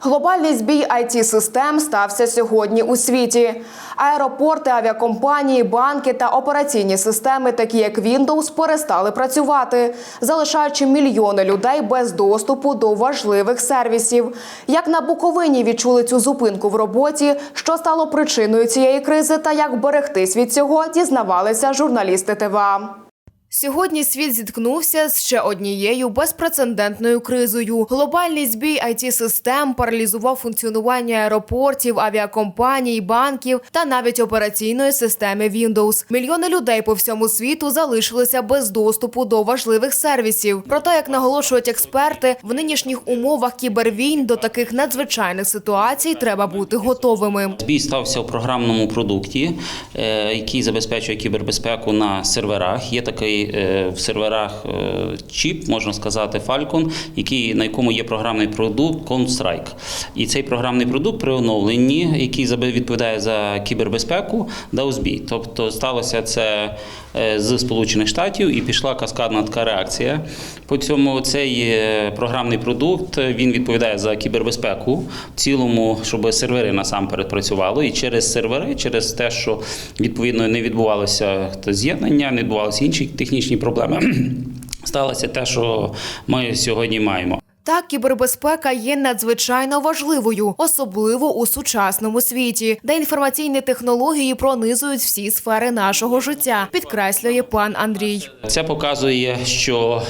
Глобальний збій it систем стався сьогодні у світі. Аеропорти, авіакомпанії, банки та операційні системи, такі як Windows, перестали працювати, залишаючи мільйони людей без доступу до важливих сервісів. Як на Буковині відчули цю зупинку в роботі, що стало причиною цієї кризи, та як берегтись від цього, дізнавалися журналісти ТВА. Сьогодні світ зіткнувся з ще однією безпрецедентною кризою. Глобальний збій it систем паралізував функціонування аеропортів, авіакомпаній, банків та навіть операційної системи Windows. Мільйони людей по всьому світу залишилися без доступу до важливих сервісів. Проте, як наголошують експерти, в нинішніх умовах кібервійн до таких надзвичайних ситуацій треба бути готовими. Збій стався у програмному продукті, е, який забезпечує кібербезпеку на серверах. Є такий е, в серверах е, чіп, можна сказати, Falcon, який, на якому є програмний продукт Counter-Strike. І цей програмний продукт при оновленні, який відповідає за кібербезпеку, дав збій. Тобто сталося це е, з Сполучених Штатів і пішла каскадна така реакція. По цьому цей програмний продукт він відповідає за кібербезпеку в цілому, щоб сервери насамперед працювали. І через сервери, через те, що відповідно не відбувалося з'єднання, не відбувалися інші технічні проблеми. Сталося те, що ми сьогодні маємо. Так, кібербезпека є надзвичайно важливою, особливо у сучасному світі, де інформаційні технології пронизують всі сфери нашого життя, підкреслює пан Андрій. Це показує, що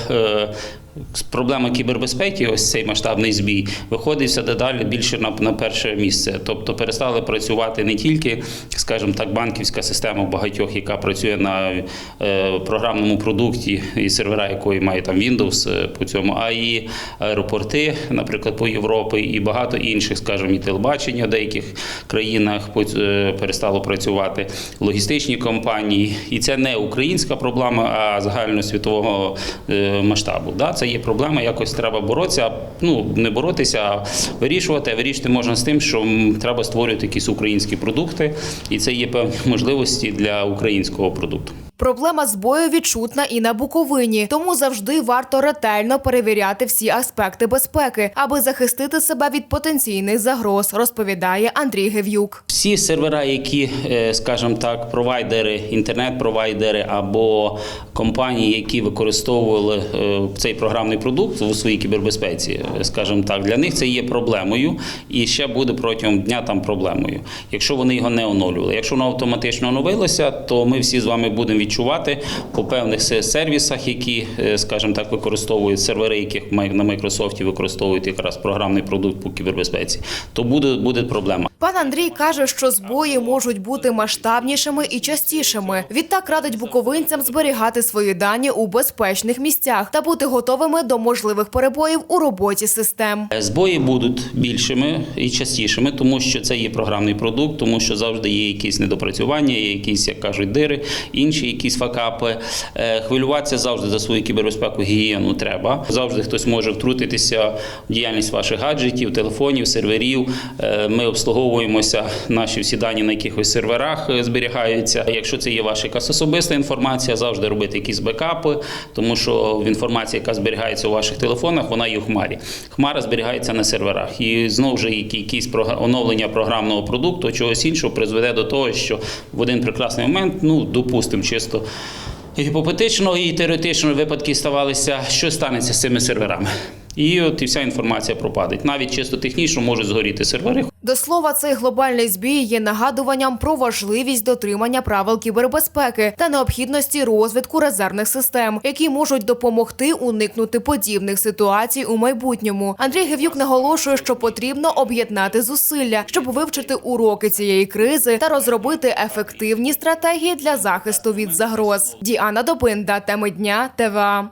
з проблеми кібербезпеки, ось цей масштабний збій, виходить все дедалі більше на, на перше місце. Тобто перестали працювати не тільки, скажімо так, банківська система багатьох, яка працює на е, програмному продукті і сервера, якої має там Windows е, по цьому, а і аеропорти, наприклад, по Європі, і багато інших, скажімо, і телебачення в деяких країнах по- е, перестало працювати, логістичні компанії. І це не українська проблема, а загальносвітового е, масштабу. Да? Це є проблема, якось треба боротися. Ну, не боротися, а вирішувати. Вирішити можна з тим, що треба створювати якісь українські продукти, і це є певні можливості для українського продукту. Проблема збою відчутна і на Буковині, тому завжди варто ретельно перевіряти всі аспекти безпеки, аби захистити себе від потенційних загроз, розповідає Андрій Гев'юк. Всі сервера, які, е, скажімо так, провайдери, інтернет-провайдери або компанії, які використовували е, цей програмний продукт у своїй кібербезпеці, е, скажімо так, для них це є проблемою і ще буде протягом дня там проблемою, якщо вони його не оновлювали. Якщо воно автоматично оновилося, то ми всі з вами будемо відчувати по певних сервісах, які, е, скажімо так, використовують сервери, яких на Microsoft використовують якраз програмний продукт по кібербезпеці, то буде, буде проблема. Пан Андрій каже, що збої можуть бути масштабнішими і частішими. Відтак радить буковинцям зберігати свої дані у безпечних місцях та бути готовими до можливих перебоїв у роботі систем. Збої будуть більшими і частішими, тому що це є програмний продукт, тому що завжди є якісь недопрацювання, є якісь, як кажуть, дири, інші якісь факапи. Е, Хвилюватися завжди за свою кібербезпеку, гігієну треба. Завжди хтось може втрутитися в діяльність ваших гаджетів, телефонів, серверів. Е, Ми обслуговуємося, наші всі дані на якихось серверах е, зберігаються. Якщо це є ваша якась особиста інформація, завжди робити якісь бекапи, тому що інформація, яка зберігається у ваших телефонах, вона є в хмарі. Хмара зберігається на серверах. І знову ж якісь оновлення програмного продукту, чогось іншого призведе до того, що в один прекрасний момент, ну допустимо, чисто. Гіпотетично і теоретично випадки ставалися, що станеться з цими серверами. І от і вся інформація пропаде. Навіть чисто технічно можуть згоріти сервери, До слова, цей глобальний збій є нагадуванням про важливість дотримання правил кібербезпеки та необхідності розвитку резервних систем, які можуть допомогти уникнути подібних ситуацій у майбутньому. Андрій Гев'юк наголошує, що потрібно об'єднати зусилля, щоб вивчити уроки цієї кризи та розробити ефективні стратегії для захисту від загроз. Діана Добинда, теми дня ТВА.